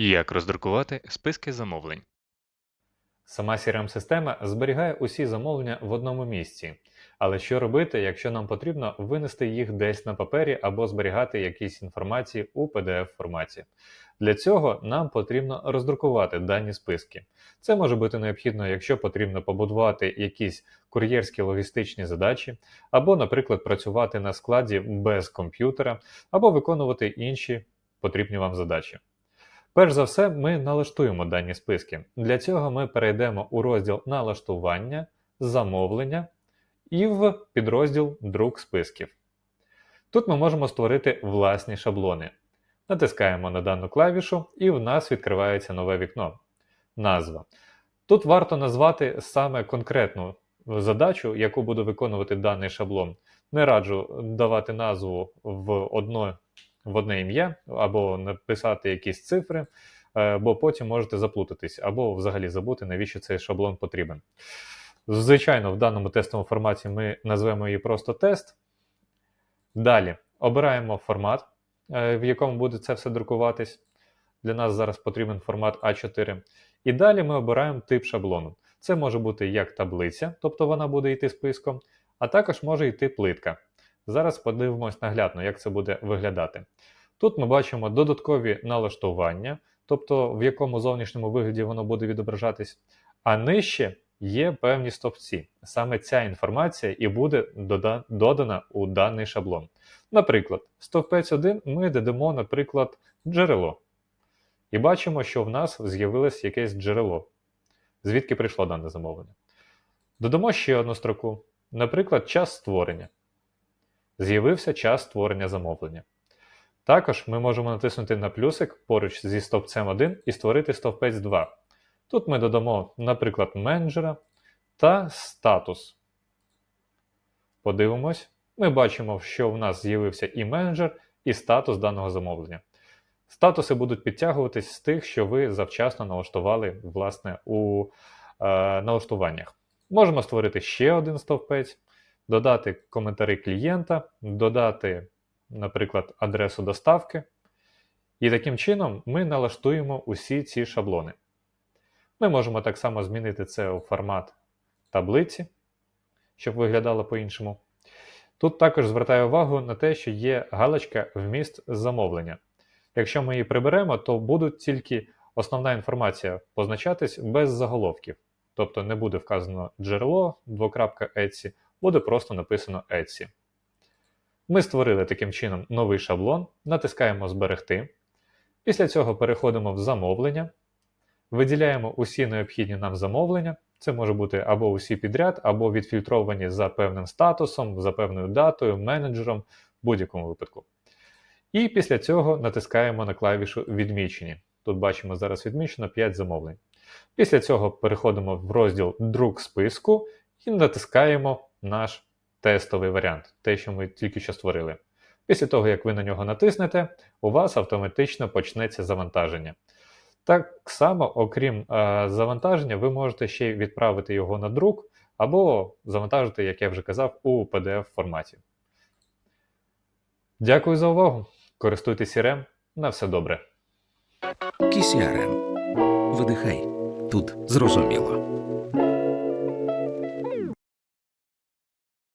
Як роздрукувати списки замовлень? Сама CRM-система зберігає усі замовлення в одному місці. Але що робити, якщо нам потрібно винести їх десь на папері або зберігати якісь інформації у PDF форматі? Для цього нам потрібно роздрукувати дані списки. Це може бути необхідно, якщо потрібно побудувати якісь кур'єрські логістичні задачі, або, наприклад, працювати на складі без комп'ютера, або виконувати інші потрібні вам задачі. Перш за все, ми налаштуємо дані списки. Для цього ми перейдемо у розділ Налаштування, замовлення і в підрозділ Друк списків. Тут ми можемо створити власні шаблони. Натискаємо на дану клавішу, і в нас відкривається нове вікно. Назва. Тут варто назвати саме конкретну задачу, яку буде виконувати даний шаблон. Не раджу давати назву в одно в одне ім'я, або написати якісь цифри, е, бо потім можете заплутатись, або взагалі забути, навіщо цей шаблон потрібен. Звичайно, в даному тестовому форматі ми назвемо її просто тест. Далі обираємо формат, е, в якому буде це все друкуватись. Для нас зараз потрібен формат А4. І далі ми обираємо тип шаблону. Це може бути як таблиця, тобто вона буде йти списком, а також може йти плитка. Зараз подивимось наглядно, як це буде виглядати. Тут ми бачимо додаткові налаштування, тобто в якому зовнішньому вигляді воно буде відображатись, а нижче є певні стовпці. Саме ця інформація і буде дода- додана у даний шаблон. Наприклад, стовпець 1 ми додамо, наприклад, джерело. І бачимо, що в нас з'явилось якесь джерело, звідки прийшло дане замовлення. Додамо ще одну строку, наприклад, час створення з'явився час створення замовлення. Також ми можемо натиснути на плюсик поруч зі стовпцем 1 і створити стовпець 2. Тут ми додамо, наприклад, менеджера та статус. Подивимось, ми бачимо, що в нас з'явився і менеджер, і статус даного замовлення. Статуси будуть підтягуватись з тих, що ви завчасно налаштували власне, у е, налаштуваннях. Можемо створити ще один стовпець, додати коментарі клієнта, додати, наприклад, адресу доставки. І таким чином ми налаштуємо усі ці шаблони. Ми можемо так само змінити це у формат таблиці, щоб виглядало по-іншому. Тут також звертаю увагу на те, що є галочка вміст замовлення. Якщо ми її приберемо, то буде тільки основна інформація позначатись без заголовків. Тобто не буде вказано джерело, двокрапка Etsy, буде просто написано Etsy. Ми створили таким чином новий шаблон, натискаємо Зберегти. Після цього переходимо в замовлення, виділяємо усі необхідні нам замовлення. Це може бути або усі підряд, або відфільтровані за певним статусом, за певною датою, менеджером, в будь-якому випадку. І після цього натискаємо на клавішу Відмічені. Тут бачимо зараз відмічено 5 замовлень. Після цього переходимо в розділ Друк списку і натискаємо наш тестовий варіант, те, що ми тільки що створили. Після того, як ви на нього натиснете, у вас автоматично почнеться завантаження. Так само, окрім е, завантаження, ви можете ще відправити його на друк або завантажити, як я вже казав, у PDF форматі. Дякую за увагу! Користуйтесь CRM. На все добре! KCRM. Видихай. Тут зрозуміло.